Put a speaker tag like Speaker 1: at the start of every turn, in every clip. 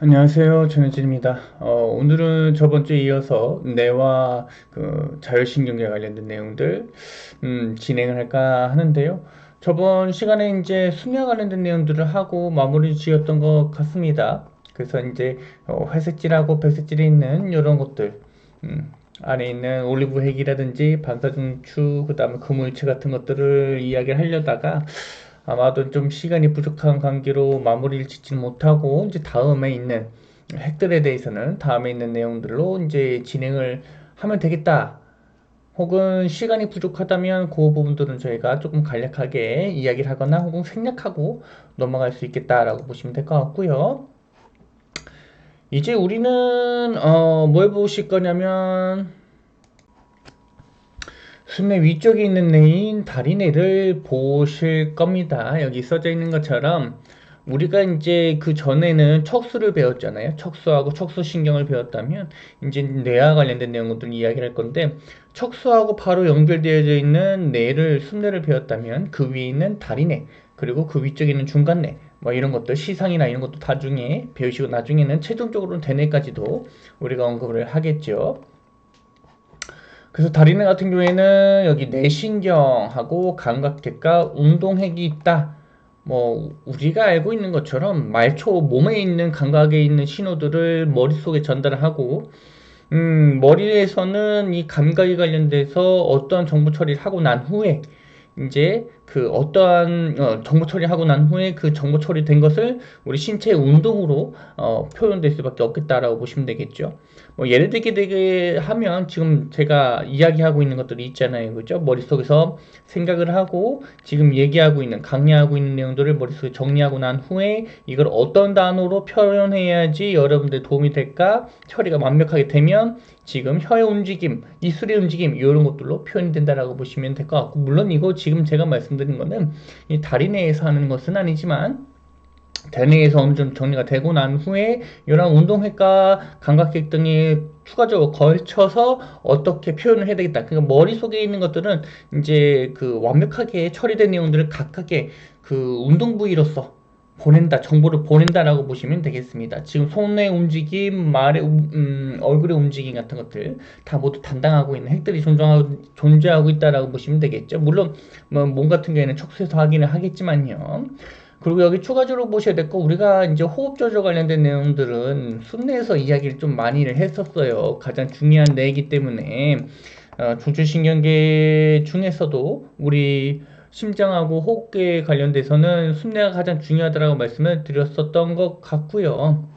Speaker 1: 안녕하세요. 전혜진입니다. 어, 오늘은 저번 주에 이어서 뇌와 그 자율신경계 관련된 내용들 음, 진행을 할까 하는데요. 저번 시간에 이제 수면 관련된 내용들을 하고 마무리 지었던 것 같습니다. 그래서 이제 어, 회색질하고 백색질이 있는 이런 것들 음, 안에 있는 올리브 핵이라든지 반사중추 그 다음에 그물체 같은 것들을 이야기를 하려다가 아마도 좀 시간이 부족한 관계로 마무리를 짓지는 못하고 이제 다음에 있는 핵들에 대해서는 다음에 있는 내용들로 이제 진행을 하면 되겠다. 혹은 시간이 부족하다면 그 부분들은 저희가 조금 간략하게 이야기를 하거나 혹은 생략하고 넘어갈 수 있겠다라고 보시면 될 것 같고요. 이제 우리는 어, 뭘 보실 거냐면 수면 위쪽에 있는 뇌인 다리뇌를 보실 겁니다. 여기 써져 있는 것처럼 우리가 이제 그 전에는 척수를 배웠잖아요. 척수하고 척수신경을 배웠다면 이제 뇌와 관련된 내용들 이야기를 할 건데 척수하고 바로 연결되어져 있는 뇌를 순뇌를 배웠다면 그 위에 있는 다리뇌 그리고 그 위쪽에 있는 중간뇌 뭐 이런 것들 시상이나 이런 것도 나중에 배우시고 나중에는 최종적으로는 대뇌까지도 우리가 언급을 하겠죠. 그래서 다리뇌 같은 경우에는 여기 뇌신경하고 감각계과 운동핵이 있다. 뭐 우리가 알고 있는 것처럼 말초 몸에 있는 감각에 있는 신호들을 머릿속에 전달을 하고 음, 머리에서는 이 감각에 관련돼서 어떠한 정보 처리를 하고 난 후에 이제 그 어떠한 어, 정보 처리하고 난 후에 그 정보 처리된 것을 우리 신체 운동으로 어, 표현될 수밖에 없겠다라고 보시면 되겠죠. 뭐 예를 들게 되게 하면 지금 제가 이야기하고 있는 것들이 있잖아요, 그죠? 머릿속에서 생각을 하고 지금 얘기하고 있는 강의하고 있는 내용들을 머릿속에 정리하고 난 후에 이걸 어떤 단어로 표현해야지 여러분들 도움이 될까 처리가 완벽하게 되면 지금 혀의 움직임, 이술의 움직임 이런 것들로 표현이 된다라고 보시면 될 것 같고 물론 이거 지금 제가 말씀드린 거는 이 다리 내에서 하는 것은 아니지만 대뇌에서 어느 정도 정리가 되고 난 후에 이런 운동회과 감각객 등이 추가적으로 걸쳐서 어떻게 표현을 해야 되겠다. 그러니까 머릿속에 있는 것들은 이제 그 완벽하게 처리된 내용들을 각각의 그 운동 부위로서 보낸다, 정보를 보낸다라고 보시면 되겠습니다. 지금 손의 움직임, 말의 음, 얼굴의 움직임 같은 것들 다 모두 담당하고 있는 핵들이 존재하고, 존재하고 있다라고 보시면 되겠죠. 물론 뭐 몸 같은 경우에는 척수에서 확인을 하겠지만요. 그리고 여기 추가적으로 보셔야 될 거 우리가 이제 호흡 조절 관련된 내용들은 순내에서 이야기를 좀 많이를 했었어요. 가장 중요한 내이기 때문에 어, 중추신경계 중에서도 우리 심장하고 호흡기에 관련돼서는 순내가 가장 중요하다고 말씀을 드렸었던 것 같고요.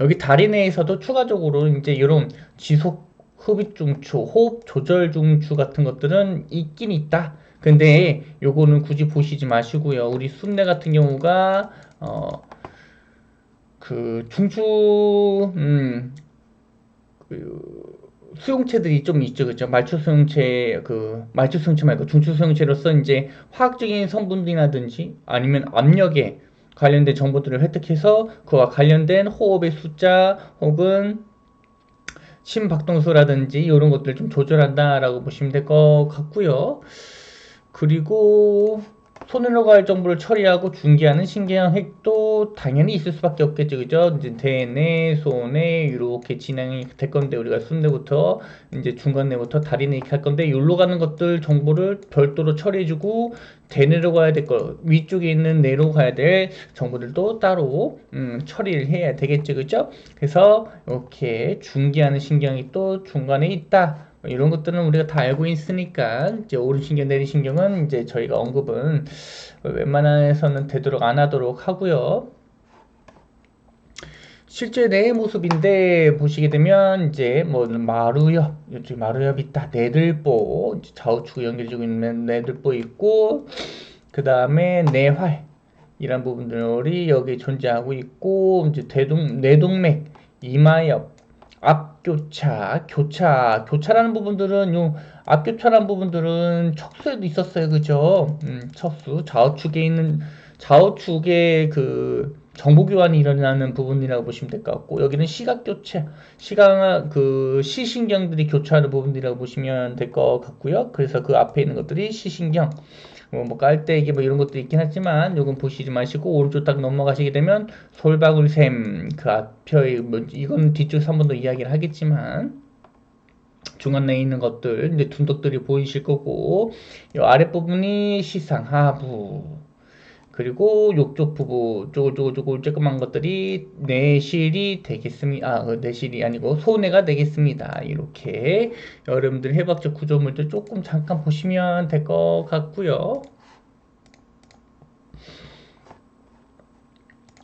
Speaker 1: 여기 다리 내에서도 추가적으로 이제 이런 지속 흡입 중추, 호흡 조절 중추 같은 것들은 있긴 있다. 근데 요거는 굳이 보시지 마시고요. 우리 순내 같은 경우가 어 그 중추 음 그, 수용체들이 좀 있죠, 그죠? 말초 수용체, 그, 말초 수용체 말고 중추 수용체로서 이제 화학적인 성분이라든지 아니면 압력에 관련된 정보들을 획득해서 그와 관련된 호흡의 숫자 혹은 심박동수라든지 이런 것들 좀 조절한다라고 보시면 될 것 같고요. 그리고 손으로 갈 정보를 처리하고 중계하는 신기한 핵도 당연히 있을 수밖에 없겠죠. 그죠? 이제 대뇌, 소뇌 이렇게 진행이 될 건데 우리가 순뇌부터 이제 중간뇌부터 다리뇌 이렇게 할 건데 여기로 가는 것들 정보를 별도로 처리해주고 대뇌로 가야 될 거, 위쪽에 있는 뇌로 가야 될 정보들도 따로 음, 처리를 해야 되겠죠. 그죠? 그래서 이렇게 중계하는 신경이 또 중간에 있다. 이런 것들은 우리가 다 알고 있으니까 이제 오른신경 내리신경은 이제 저희가 언급은 웬만해서는 되도록 안 하도록 하고요. 실제 뇌의 모습인데 보시게 되면 이제 뭐 마루엽, 이쪽 마루엽 있다, 내들보 좌우측 연결해주고 있는 내들보 있고 그 다음에 뇌활 이런 부분들이 여기 존재하고 있고 이제 대동 뇌동맥, 이마엽 앞 교차, 교차, 교차라는 부분들은 요 앞교차라는 부분들은 척수에도 있었어요, 그죠? 음, 척수 좌우측에 있는 좌우측에 그 정보 교환이 일어나는 부분이라고 보시면 될 것 같고 여기는 시각 교차, 시각 그 시신경들이 교차하는 부분이라고 보시면 될 것 같고요. 그래서 그 앞에 있는 것들이 시신경, 어, 뭐 깔때기 뭐 이런 것도 있긴 하지만 요건 보시지 마시고 오른쪽 딱 넘어가시게 되면 솔방울샘 그 앞에 뭐 이건 뒤쪽에서 한 번 더 이야기를 하겠지만 중간에 있는 것들 이제 둔덕들이 보이실 거고 이 아랫부분이 시상 하부 그리고 욕조 부부 쪼글쪼글쪼글 조그만 것들이 내실이 되겠습니다. 아, 그 내실이 아니고 소내가 되겠습니다. 이렇게 여러분들 해박적 구조물들 조금 잠깐 보시면 될 것 같고요.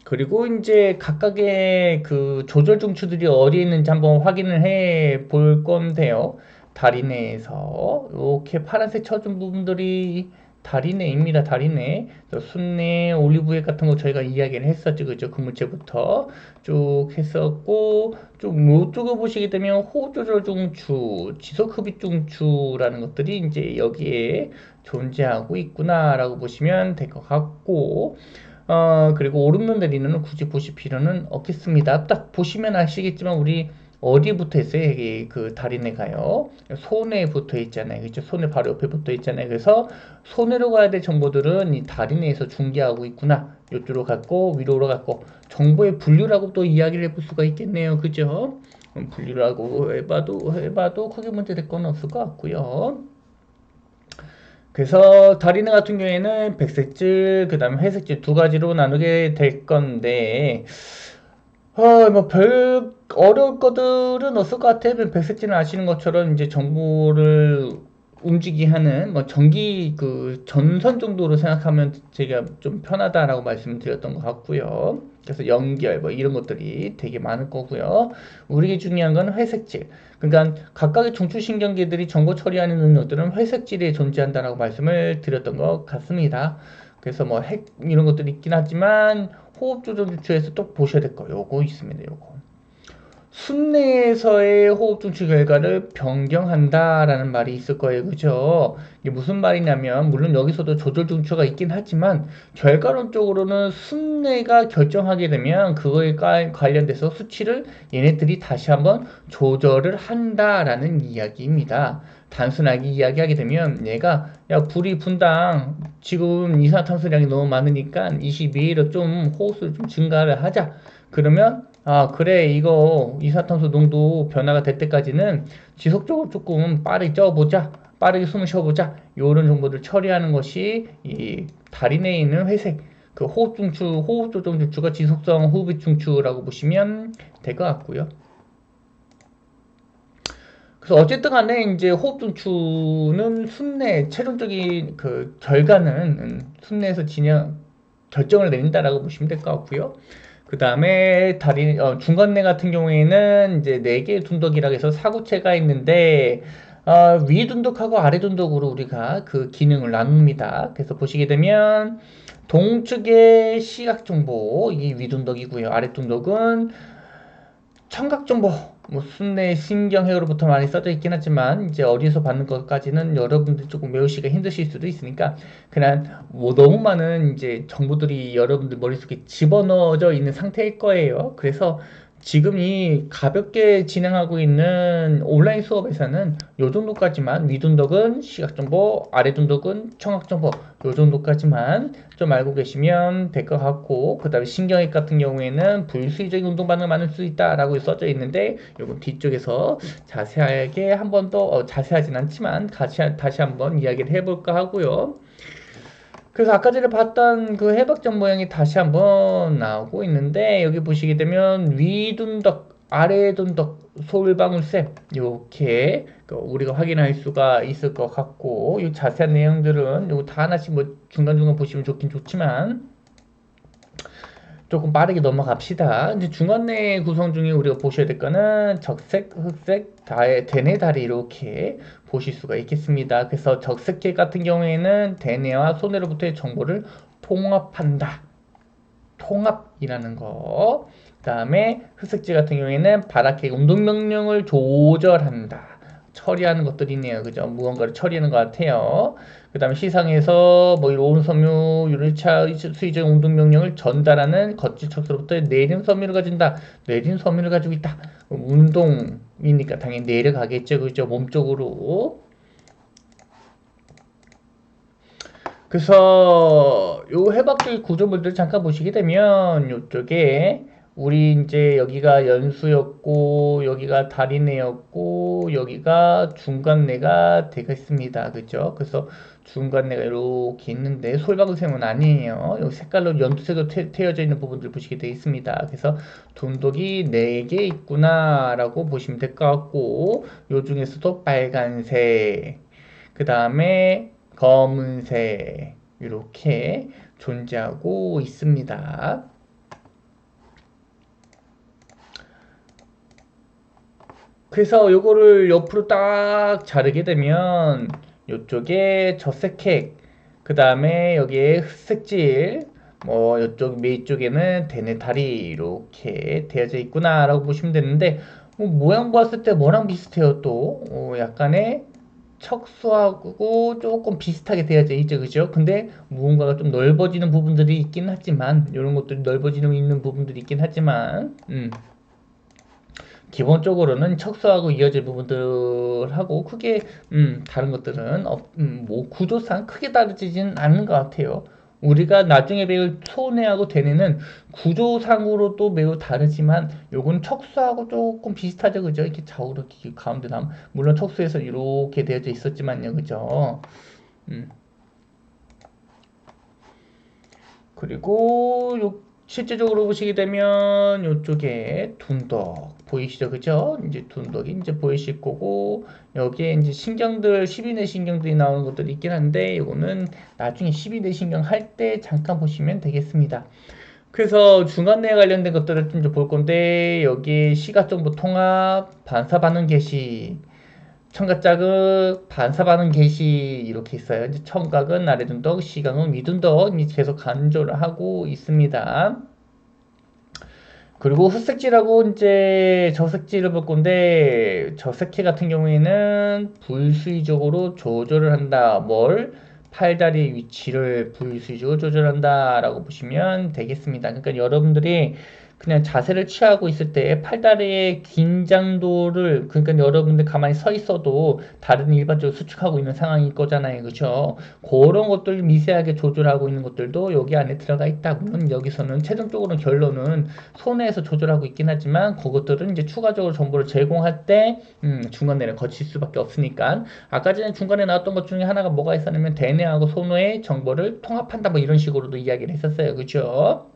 Speaker 1: 그리고 이제 각각의 그 조절 중추들이 어디에 있는지 한번 확인을 해 볼 건데요. 다리 내에서 이렇게 파란색 쳐준 부분들이 다리내입니다. 다리내. 순내, 올리브유 같은 거 저희가 이야기를 했었죠. 그죠? 그물체부터 쭉 했었고, 쭉 이쪽에 보시게 되면 호조절 중추, 지속흡입 중추라는 것들이 이제 여기에 존재하고 있구나라고 보시면 될 것 같고, 어, 그리고 오른면 내리는 굳이 보실 필요는 없겠습니다. 딱 보시면 아시겠지만 우리 어디 붙어 있어요? 여기 그 다리내가요. 손에 붙어 있잖아요. 그렇죠? 손에 바로 옆에 붙어 있잖아요. 그래서 손으로 가야 될 정보들은 이 다리내에서 중계하고 있구나. 이쪽으로 갔고 위로로 갔고 정보의 분류라고 또 이야기를 해볼 수가 있겠네요. 그죠? 분류라고 해봐도 해봐도 크게 문제 될 건 없을 것 같고요. 그래서 다리내 같은 경우에는 백색질, 그 다음에 회색질 두 가지로 나누게 될 건데, 어, 뭐, 별, 어려울 것들은 없을 것 같아요. 백색진은 아시는 것처럼 이제 정보를 움직이 하는, 뭐, 전기, 그, 전선 정도로 생각하면 제가 좀 편하다라고 말씀드렸던 것 같고요. 그래서 연결, 뭐, 이런 것들이 되게 많을 거고요. 우리에게 중요한 건 회색질. 그러니까 각각의 중추신경계들이 정보 처리하는 능력들은 회색질에 존재한다라고 말씀을 드렸던 것 같습니다. 그래서 뭐 핵 이런 것들이 있긴 하지만 호흡 조절 주추에서 또 보셔야 될 거 요거 있습니다. 요거. 순내에서의 호흡 중추 결과를 변경한다라는 말이 있을 거예요. 그죠? 이게 무슨 말이냐면, 물론 여기서도 조절 중추가 있긴 하지만, 결과론적으로는 순내가 결정하게 되면, 그거에 관련돼서 수치를 얘네들이 다시 한번 조절을 한다라는 이야기입니다. 단순하게 이야기하게 되면 얘가 야 불이 분당 지금 이산화탄소량이 너무 많으니까 22일에 좀 호수를 좀 증가를 하자. 그러면 아 그래 이거 이산화탄소 농도 변화가 될 때까지는 지속적으로 조금 빠르게 쪄보자. 빠르게 숨을 쉬어보자. 이런 정보들 처리하는 것이 이 다리 내에 있는 회색 그 호흡 중추 호흡 조정 중추가 지속성 호흡 중추라고 보시면 될 것 같고요. 그래서 어쨌든 간에 이제 호흡중추는 순내, 최종적인 그 결과는 순내에서 진행, 결정을 내린다라고 보시면 될 것 같고요. 그 다음에 다리, 어, 중간내 같은 경우에는 이제 네 개의 둔덕이라고 해서 사구체가 있는데, 어, 위 둔덕하고 아래 둔덕으로 우리가 그 기능을 나눕니다. 그래서 보시게 되면, 동측의 시각 정보, 이 위 둔덕이고요. 아래 둔덕은 청각 정보, 뭐 순내 신경회로부터 많이 써져 있긴 하지만 이제 어디서 받는 것까지는 여러분들 조금 외우시기가 힘드실 수도 있으니까 그냥 뭐 너무 많은 이제 정보들이 여러분들 머릿속에 집어넣어져 있는 상태일 거예요. 그래서 지금 이 가볍게 진행하고 있는 온라인 수업에서는 요 정도까지만 위둔덕은 시각정보, 아래둔덕은 청각정보 요 정도까지만 좀 알고 계시면 될 것 같고 그 다음에 신경액 같은 경우에는 불수의적인 운동 반응을 만들 수 있다라고 써져 있는데 요건 뒤쪽에서 자세하게 한 번더 어, 자세하진 않지만 같이 다시 한번 이야기를 해볼까 하고요. 그래서 아까 전에 봤던 그 해박전 모양이 다시 한번 나오고 있는데 여기 보시게 되면 위둔덕, 아래둔덕, 솔방울샘 이렇게 그 우리가 확인할 수가 있을 것 같고 이 자세한 내용들은 요거 다 하나씩 뭐 중간중간 보시면 좋긴 좋지만 조금 빠르게 넘어갑시다. 이제 중간내 구성 중에 우리가 보셔야 될 거는 적색, 흑색, 다의 대뇌 다리 이렇게 보실 수가 있겠습니다. 그래서 적색계 같은 경우에는 대뇌와 손해로부터의 정보를 통합한다. 통합이라는 거. 그 다음에 흑색지 같은 경우에는 바닥계 운동 명령을 조절한다. 처리하는 것들이네요. 그죠? 무언가를 처리하는 것 같아요. 그 다음에 시상에서 뭐 오른섬유 유리차 수의적 운동 명령을 전달하는 겉질 척수로부터 내린 섬유를 가진다. 내린 섬유를 가지고 있다. 운동이니까 당연히 내려가겠죠. 그죠? 몸쪽으로. 그래서 요 해박질 구조물들 잠깐 보시게 되면 요쪽에 우리 이제 여기가 연수였고 여기가 다리내였고 여기가 중간내가 되겠습니다. 그죠? 그래서 중간 내가 이렇게 있는데 솔방울샘은 아니에요. 여기 색깔로 연두색으로 태, 태워져 있는 부분들 보시게 되어 있습니다. 그래서 둔독이 4개 있구나 라고 보시면 될 것 같고 요 중에서도 빨간색 그 다음에 검은색 이렇게 존재하고 있습니다. 그래서 요거를 옆으로 딱 자르게 되면 요쪽에 젖색핵 그 다음에 여기에 흑색질 뭐 이쪽 메이 쪽에는 대네다리 이렇게 되어져 있구나 라고 보시면 되는데 뭐 모양 봤을 때 뭐랑 비슷해요 또 어, 약간의 척수하고 조금 비슷하게 되어져 있죠 그죠 근데 무언가가 좀 넓어지는 부분들이 있긴 하지만 이런 것들이 넓어지는 있는 부분들이 있긴 하지만 음. 기본적으로는 척수하고 이어질 부분들하고 크게 음, 다른 것들은 어, 음, 뭐 구조상 크게 다르지는 않는 것 같아요. 우리가 나중에 배울 소뇌하고 대뇌는 구조상으로도 매우 다르지만 요건 척수하고 조금 비슷하죠 그죠 이렇게 좌우로 가운데 남 물론 척수에서 이렇게 되어져 있었지만요 그죠 음. 그리고 요 실제적으로 보시게 되면 이쪽에 둔덕 보이시죠? 그죠? 이제 둔덕이 이제 보이실 거고 여기에 이제 신경들 12내 신경들이 나오는 것들이 있긴 한데 이거는 나중에 12내 신경 할 때 잠깐 보시면 되겠습니다. 그래서 중간내에 관련된 것들을 좀 볼 건데 여기 시각 정보 통합, 반사 반응 개시, 청각 자극, 반사 반응 개시 이렇게 있어요. 이제 청각은 아래둔덕, 시각은 위둔덕 계속 간조를 하고 있습니다. 그리고 흑색지라고 이제 저색지를 볼 건데 저색해 같은 경우에는 불수의적으로 조절을 한다. 뭘? 팔다리 위치를 불수의적으로 조절한다 라고 보시면 되겠습니다. 그러니까 여러분들이 그냥 자세를 취하고 있을 때 팔다리의 긴장도를 그러니까 여러분들 가만히 서 있어도 다른 일반적으로 수축하고 있는 상황일 거잖아요. 그죠? 그런 것들 미세하게 조절하고 있는 것들도 여기 안에 들어가 있다 물론 여기서는 최종적으로 결론은 손해에서 조절하고 있긴 하지만 그것들은 이제 추가적으로 정보를 제공할 때 음, 중간내를 거칠 수밖에 없으니까. 아까 전에 중간에 나왔던 것 중에 하나가 뭐가 있었냐면 대뇌하고 손뇌의 정보를 통합한다 뭐 이런 식으로도 이야기를 했었어요. 그죠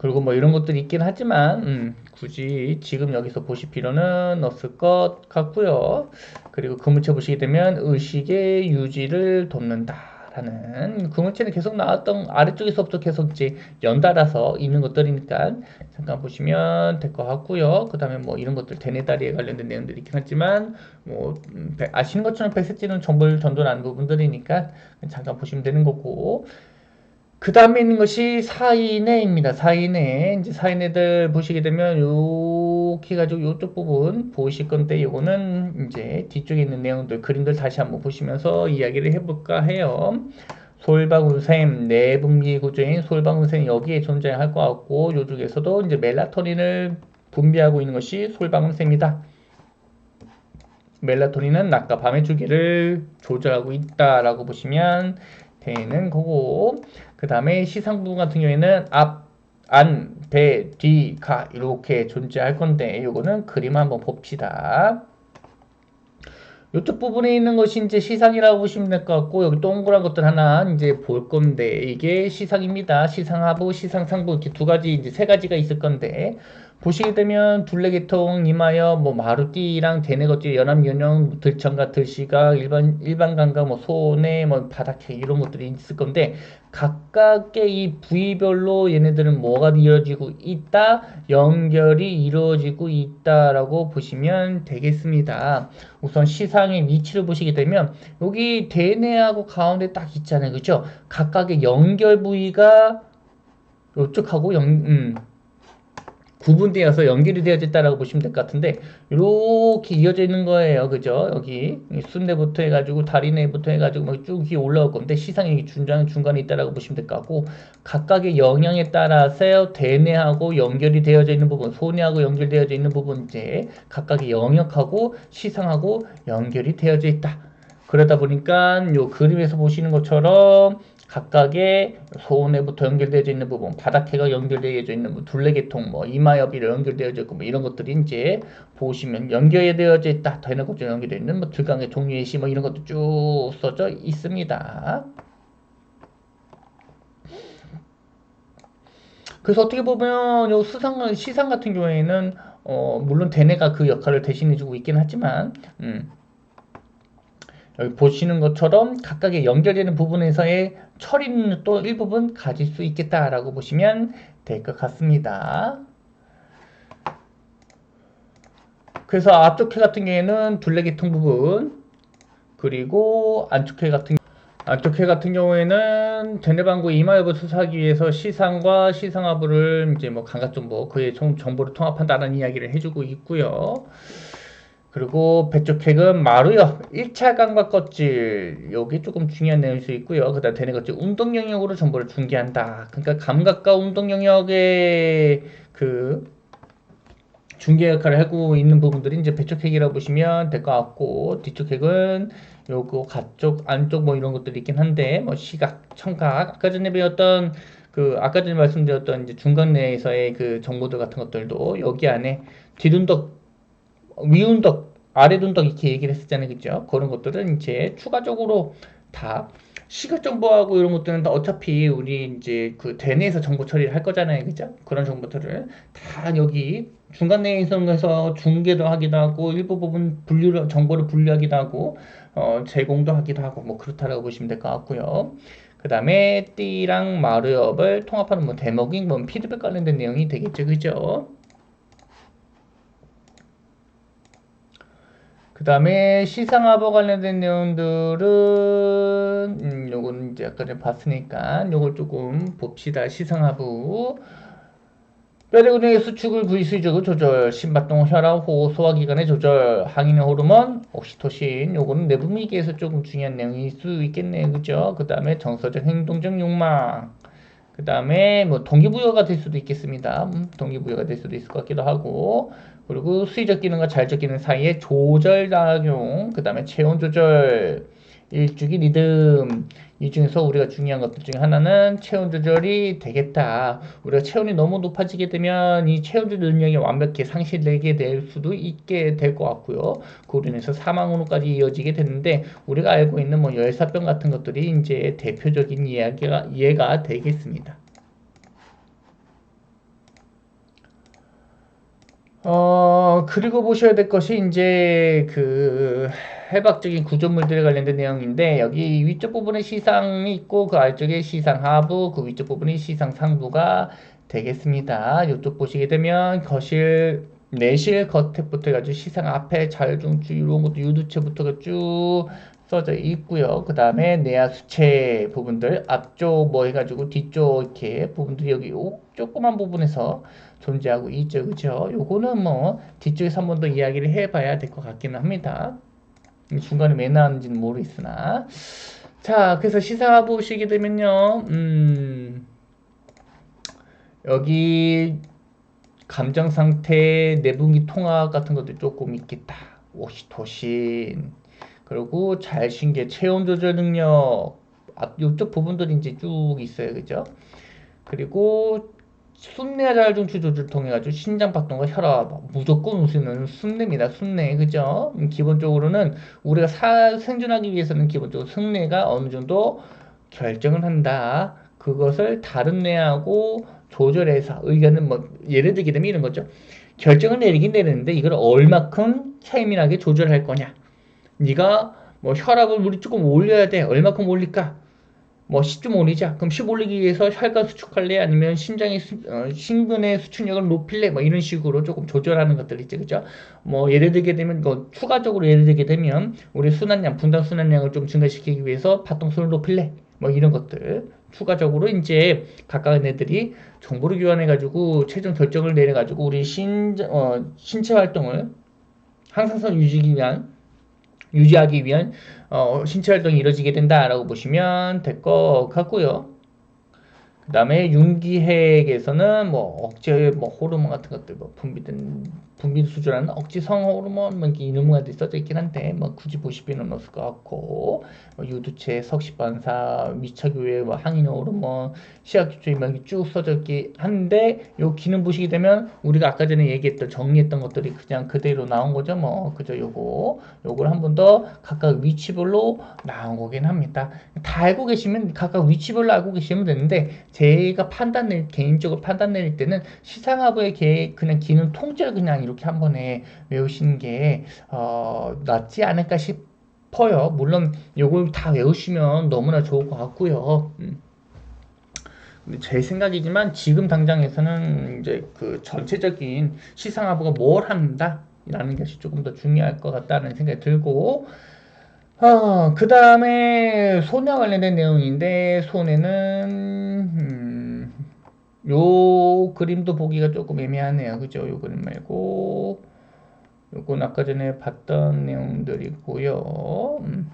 Speaker 1: 그리고 뭐 이런 것들이 있긴 하지만 음, 굳이 지금 여기서 보실 필요는 없을 것 같고요. 그리고 그물체 보시게 되면 의식의 유지를 돕는다. 라는 그물체는 계속 나왔던 아래쪽에서부터 계속 이제 연달아서 있는 것들이니까 잠깐 보시면 될 것 같고요. 그 다음에 뭐 이런 것들 대뇌다리에 관련된 내용들이 있긴 하지만 뭐 음, 아시는 것처럼 백색지는 정보를 전도하는 부분들이니까 잠깐 보시면 되는 거고 그 다음에 있는 것이 사인회입니다. 사인회. 이제 사인회들 보시게 되면 요렇게 가지고 요쪽 부분 보실 건데 요거는 이제 뒤쪽에 있는 내용들 그림들 다시 한번 보시면서 이야기를 해볼까 해요. 솔방울샘 내분비 구조인 솔방울샘 여기에 존재할 것 같고 요쪽에서도 이제 멜라토닌을 분비하고 있는 것이 솔방울샘이다. 멜라토닌은 낮과 밤의 주기를 조절하고 있다라고 보시면 되는 거고 그 다음에 시상 부분 같은 경우에는 앞, 안, 배, 뒤, 가 이렇게 존재할 건데 이거는 그림 한번 봅시다. 이쪽 부분에 있는 것이 이제 시상이라고 보시면 될 것 같고 여기 동그란 것들 하나 이제 볼 건데 이게 시상입니다. 시상하부, 시상상부 이렇게 두 가지 이제 세 가지가 있을 건데 보시게 되면 둘레계통, 이마여, 뭐 마루띠랑 대뇌거지, 연암연령, 들청과 들시각, 일반 일반 감각, 뭐 소뇌, 뭐 바닥해 이런 것들이 있을 건데 각각의 이 부위별로 얘네들은 뭐가 이루어지고 있다, 연결이 이루어지고 있다라고 보시면 되겠습니다. 우선 시상의 위치를 보시게 되면 여기 대뇌하고 가운데 딱 있잖아요, 그죠? 각각의 연결 부위가 이쪽하고 연, 음, 구분되어서 연결이 되어졌다라고 보시면 될 것 같은데 이렇게 이어져 있는 거예요. 그죠? 여기 순대부터 해가지고 다리내부터 해가지고 막쭉 뭐 올라올 건데 시상이 중간, 중간에 있다라고 보시면 될 것 같고 각각의 영향에 따라서 대뇌하고 연결이 되어져 있는 부분 소뇌하고 연결되어져 있는 부분 이제 각각의 영역하고 시상하고 연결이 되어져 있다. 그러다 보니까 요 그림에서 보시는 것처럼 각각의 소원에부터 연결되어 있는 부분, 바닥해가 연결되어 있는 부분, 둘레계통, 뭐 이마엽이 연결되어 있고 뭐 이런 것들이 이제 보시면 연결되어져 있다. 되는 것중 연결되어 있는 뭐 들강의 종류의 시 뭐 이런 것도 쭉 써져 있습니다. 그래서 어떻게 보면 요 수상 시상 같은 경우에는 어 물론 대내가 그 역할을 대신해주고 있긴 하지만 음 여기 보시는 것처럼 각각의 연결되는 부분에서의 처리는 또 일부분 가질 수 있겠다라고 보시면 될 것 같습니다. 그래서 앞쪽 회 같은 경우에는 둘레계통 부분 그리고 안쪽 회 같은 안쪽 회 같은 경우에는 대내방구 이마여부 수사하기 위해서 시상과 시상하부를 이제 뭐 감각 정보 그의 정보를 통합한다는 이야기를 해주고 있고요. 그리고 배쪽핵은 마루요 1차 감각 껍질 여기 조금 중요한 내용일 수 있고요. 그 다음 대내 껍질 운동 영역으로 정보를 중계한다. 그러니까 감각과 운동 영역의 그 중계 역할을 하고 있는 부분들이 이제 배쪽핵이라고 보시면 될 것 같고 뒤쪽 핵은 요거 가쪽 안쪽 뭐 이런 것들이 있긴 한데 뭐 시각 청각 아까 전에 배웠던 그 아까 전에 말씀드렸던 이제 중간 내에서의 그 정보들 같은 것들도 여기 안에 뒤둔덕 위운 덕, 아래둔 덕 이렇게 얘기를 했었잖아요. 그죠? 그런 것들은 이제 추가적으로 다 시각 정보하고 이런 것들은 다 어차피 우리 이제 그 대내에서 정보 처리를 할 거잖아요. 그죠? 그런 정보들을 다 여기 중간 내에서 중계도 하기도 하고 일부 부분 분류를 정보를 분류하기도 하고 어, 제공도 하기도 하고 뭐 그렇다라고 보시면 될 것 같고요. 그 다음에 띠랑 마루업을 통합하는 뭐 데모깅, 뭐 피드백 관련된 내용이 되겠죠, 그죠? 그 다음에 시상하부 관련된 내용들은 음, 요거는 이제 아까 전에 봤으니까 요걸 조금 봅시다. 시상하부 뼈대 근육의 수축을 부위수적으로 조절, 심박동, 혈압, 호흡, 소화기관의 조절, 항인의 호르몬, 옥시토신 요거는 내분비계에서 조금 중요한 내용일 수 있겠네요. 그죠? 그 다음에 정서적 행동적 욕망 그 다음에 뭐 동기부여가 될 수도 있겠습니다. 음, 동기부여가 될 수도 있을 것 같기도 하고 그리고 수의적 기능과 자율적 기능 사이에 조절 작용, 그 다음에 체온 조절, 일주기 리듬 이 중에서 우리가 중요한 것들 중에 하나는 체온 조절이 되겠다. 우리가 체온이 너무 높아지게 되면 이 체온 조절 능력이 완벽히 상실되게 될 수도 있게 될 것 같고요. 그로 인해서 사망으로까지 이어지게 되는데 우리가 알고 있는 뭐 열사병 같은 것들이 이제 대표적인 이야기가 이해가 되겠습니다. 어, 그리고 보셔야 될 것이 이제 그 해박적인 구조물들에 관련된 내용인데 여기 위쪽 부분에 시상이 있고 그 아래쪽에 시상 하부 그 위쪽 부분이 시상 상부가 되겠습니다. 이쪽 보시게 되면 거실 내실 겉에부터 해가지고 시상 앞에 자율중추 이런 것도 유두체부터가 쭉 써져 있고요. 그 다음에 내야 수체 부분들 앞쪽 뭐 해가지고 뒤쪽 이렇게 부분들이 여기 조그만 부분에서 존재하고 있죠. 그죠? 요거는 뭐 뒤쪽에서 한 번 더 이야기를 해봐야 될 것 같기는 합니다. 중간에 왜 나왔는지는 모르겠으나. 자 그래서 시사 보시게 되면요. 음 여기 감정 상태 내분기 통합 같은 것도 조금 있겠다. 오시토신 그리고 잘신계 체온 조절 능력. 앞 이쪽 부분들이 이제 쭉 있어요. 그죠? 그리고 자율중추 조절을 통해 가지고 신장 박동과 혈압 무조건 우선은 순내입니다. 순내 그죠? 음, 기본적으로는 우리가 사, 생존하기 위해서는 기본적으로 순내가 어느 정도 결정을 한다. 그것을 다른 뇌하고 조절해서 의견은 뭐 예를 들게 되면 이런 거죠. 결정을 내리긴 내리는데 이걸 얼마큼 세밀하게 조절할 거냐. 네가 뭐 혈압을 우리 조금 올려야 돼. 얼마큼 올릴까? 뭐 10좀 올리자. 그럼 10 올리기 위해서 혈관 수축할래? 아니면 심장의 수, 어, 심근의 수축력을 높일래? 뭐 이런 식으로 조금 조절하는 것들 있죠. 그죠? 뭐 예를 들게 되면 뭐 추가적으로 예를 들게 되면 우리 순환량, 분당 순환량을 좀 증가시키기 위해서 파동수를 높일래? 뭐 이런 것들. 추가적으로 이제 각각 애들이 정보를 교환해 가지고 최종 결정을 내려 가지고 우리 신 어, 신체 활동을 항상성 유지기 위한 유지하기 위한 어, 신체 활동이 이루어지게 된다라고 보시면 될 것 같고요. 그그 다음에 윤기핵에서는 뭐 억제 뭐 호르몬 같은 것들 뭐 분비된 분비 수준하는 억지 성 호르몬 뭐 이런 것들이 써져 있긴 한데 뭐 굳이 보실 필요는 없을 것 같고 뭐 유두체 석식 반사 미착유의 뭐 항인 호르몬 시약주체 이런 쭉 써져 있긴 한데 요 기능 보시게 되면 우리가 아까 전에 얘기했던 정리했던 것들이 그냥 그대로 나온 거죠. 뭐 그죠 요거 요걸 한 번 더 각각 위치별로 나온 거긴 합니다. 다 알고 계시면 각각 위치별로 알고 계시면 되는데 제가 판단 낼 개인적으로 판단 내릴 때는 시상하부의 개 그냥 기능 통째로 그냥 이렇게 한 번에 외우시는 게 어, 낫지 않을까 싶어요. 물론 요걸 다 외우시면 너무나 좋을 것 같고요. 음. 제 생각이지만 지금 당장에서는 이제 그 전체적인 시상하부가 뭘 한다 라는 것이 조금 더 중요할 것 같다는 생각이 들고 어, 그 다음에 손해와 관련된 내용인데 손해는 음, 요 그림도 보기가 조금 애매하네요. 그죠? 요 그림 말고 요건 아까 전에 봤던 내용들이고요. 음,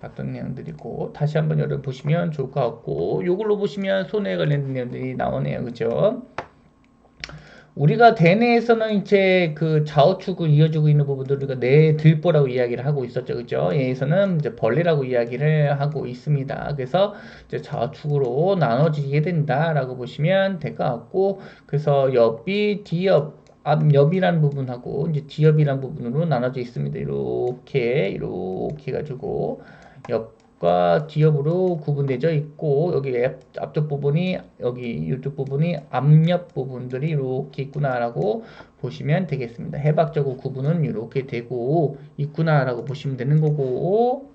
Speaker 1: 봤던 내용들이고 다시 한번 여러분 보시면 좋을 것 같고 요걸로 보시면 손해 관련된 내용들이 나오네요. 그죠? 우리가 대내에서는 이제 그 좌우축을 이어주고 있는 부분들 우리가 내들보라고 이야기를 하고 있었죠. 그죠? 얘에서는 이제 벌레라고 이야기를 하고 있습니다. 그래서 이제 좌우축으로 나눠지게 된다라고 보시면 될 것 같고 그래서 옆이 뒤옆 앞옆이라는 부분하고 이제 뒤옆이라는 부분으로 나눠져 있습니다. 이렇게 이렇게 가지고 옆 과 뒤옆으로 구분되어 있고 여기 앞쪽 부분이 여기 이쪽 부분이 앞옆 부분들이 이렇게 있구나라고 보시면 되겠습니다. 해박적으로 구분은 이렇게 되고 있구나라고 보시면 되는 거고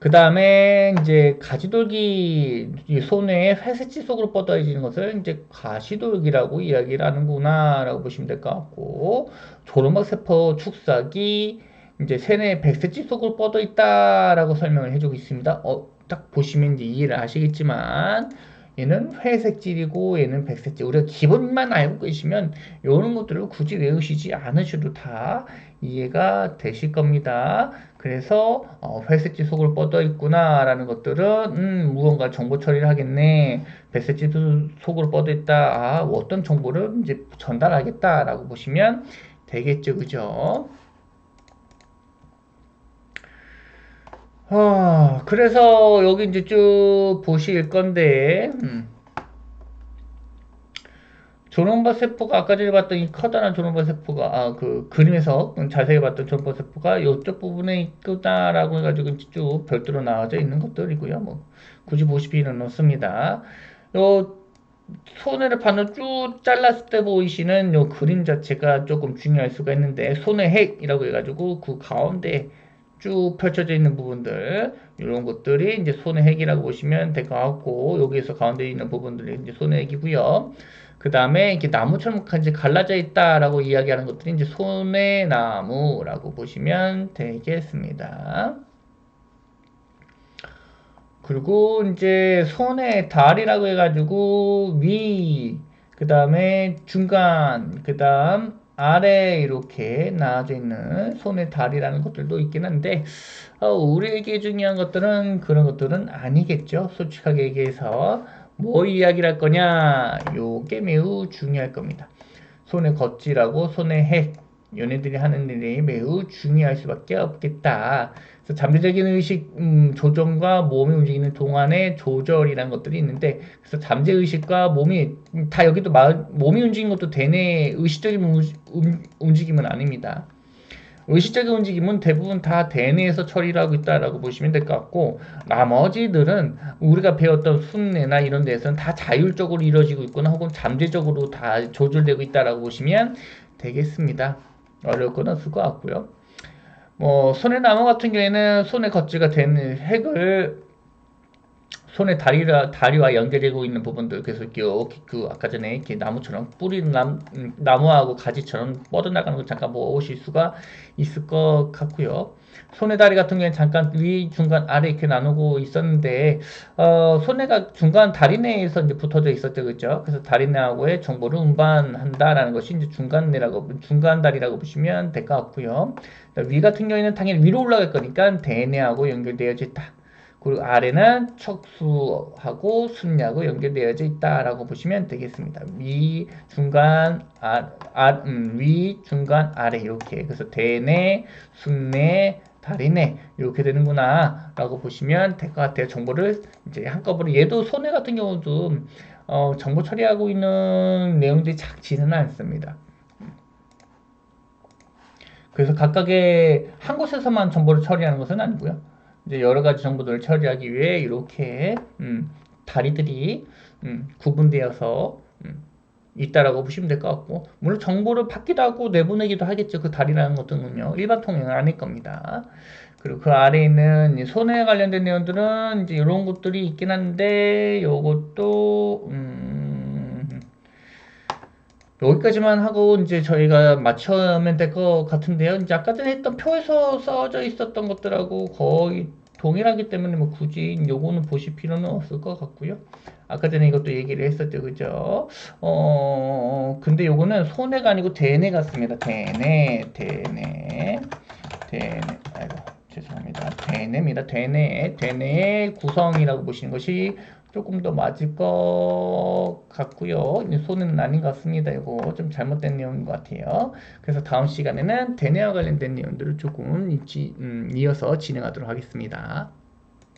Speaker 1: 그 다음에 이제 가시돌기 손에 회색 지 속으로 뻗어지는 것을 이제 가시돌기라고 이야기를 하는구나 라고 보시면 될 것 같고 조르막 세포 축삭이 이제 세뇌 백색 지 속으로 뻗어 있다라고 설명을 해주고 있습니다. 어, 딱 보시면 이제 이해를 하시겠지만 얘는 회색질이고 얘는 백색질. 우리가 기본만 알고 계시면 이런 것들을 굳이 외우시지 않으셔도 다 이해가 되실 겁니다. 그래서 어, 회색지 속을 뻗어 있구나 라는 것들은 음, 무언가 정보 처리를 하겠네. 백색지 속으로 뻗어 있다. 아, 어떤 정보를 이제 전달하겠다 라고 보시면 되겠죠, 그죠? 아, 그래서 여기 이제 쭉 보실 건데, 음. 조롱바 세포가 아까 전에 봤던 이 커다란 조롱바 세포가 아, 그 그림에서 자세히 봤던 조롱바 세포가 이쪽 부분에 있다라고 해가지고 쭉 별도로 나와져 있는 것들이고요. 뭐 굳이 보실 필요는 없습니다. 요 손해를 반으로 쭉 잘랐을 때 보이시는 요 그림 자체가 조금 중요할 수가 있는데 손해 핵이라고 해가지고 그 가운데 쭉 펼쳐져 있는 부분들 이런 것들이 이제 손의 핵이라고 보시면 될 것 같고 여기에서 가운데 있는 부분들이 이제 손의 핵이고요. 그 다음에 이렇게 나무처럼 이제 갈라져 있다라고 이야기하는 것들이 이제 손의 나무라고 보시면 되겠습니다. 그리고 이제 손의 달이라고 해가지고 위, 그 다음에 중간, 그 다음 아래 이렇게 나와져 있는 손의 달이라는 것들도 있긴 한데 어, 우리에게 중요한 것들은 그런 것들은 아니겠죠. 솔직하게 얘기해서 뭐 이야기를 할 거냐 요게 매우 중요할 겁니다. 손의 겉질하고 손의 핵 얘네들이 하는 일이 매우 중요할 수밖에 없겠다. 잠재적인 의식 음, 조정과 몸이 움직이는 동안의 조절이라는 것들이 있는데 그래서 잠재 의식과 몸이 다 여기도 마, 몸이 움직이는 것도 대뇌 의식적인 음, 움직임은 아닙니다. 의식적인 움직임은 대부분 다 대뇌에서 처리를 하고 있다라고 보시면 될 것 같고 나머지들은 우리가 배웠던 순뇌나 이런 데서는 다 자율적으로 이루어지고 있거나 혹은 잠재적으로 다 조절되고 있다라고 보시면 되겠습니다. 어려울 건 없을 것 같고요. 뭐 손의 나무 같은 경우에는 손의 겉지가 된 핵을 손의 다리라, 다리와 연결되고 있는 부분들 그래서 이렇게 그 아까 전에 이렇게 나무처럼 뿌리는 남, 음, 나무하고 가지처럼 뻗어나가는 걸 잠깐 보실 수가 있을 것 같고요. 손의 다리 같은 경우에 잠깐 위, 중간, 아래 이렇게 나누고 있었는데 어, 손해가 중간 다리 내에서 이제 붙어져 있었죠, 그죠? 그래서 다리 내하고의 정보를 운반한다라는 것이 이제 중간내라고 중간 다리라고 보시면 될 것 같고요. 위 같은 경우에는 당연히 위로 올라갈 거니까 대뇌하고 연결되어져 있다. 그리고 아래는 척수하고 순리하고 연결되어져 있다라고 보시면 되겠습니다. 위, 중간, 아, 아, 음, 위, 중간, 아래 이렇게 그래서 대내, 순내, 다리내 이렇게 되는구나 라고 보시면 될 것 같아요. 정보를 이제 한꺼번에 얘도 손해 같은 경우도 어, 정보 처리하고 있는 내용들이 작지는 않습니다. 그래서 각각의 한 곳에서만 정보를 처리하는 것은 아니고요. 이제 여러 가지 정보들을 처리하기 위해 이렇게 음, 다리들이 음, 구분되어서 음, 있다라고 보시면 될 것 같고 물론 정보를 받기도 하고 내보내기도 하겠죠. 그 다리라는 것들은요. 일반 통행은 아닐 겁니다. 그리고 그 아래에 있는 손해 관련된 내용들은 이제 이런 것들이 있긴 한데 요것도 음, 여기까지만 하고 이제 저희가 맞춰면 될 것 같은데요. 이제 아까 전에 했던 표에서 써져 있었던 것들하고 거의 동일하기 때문에 뭐 굳이 요거는 보실 필요는 없을 것 같고요. 아까 전에 이것도 얘기를 했었죠. 그죠? 어, 근데 요거는 손해가 아니고 대내 같습니다. 대내, 대내, 대내. 아이고, 죄송합니다. 대내입니다. 대내, 대내의 구성이라고 보시는 것이 조금 더 맞을 것 같고요. 손은 아닌 것 같습니다. 이거 좀 잘못된 내용인 것 같아요. 그래서 다음 시간에는 대내와 관련된 내용들을 조금 음, 이어서 진행하도록 하겠습니다.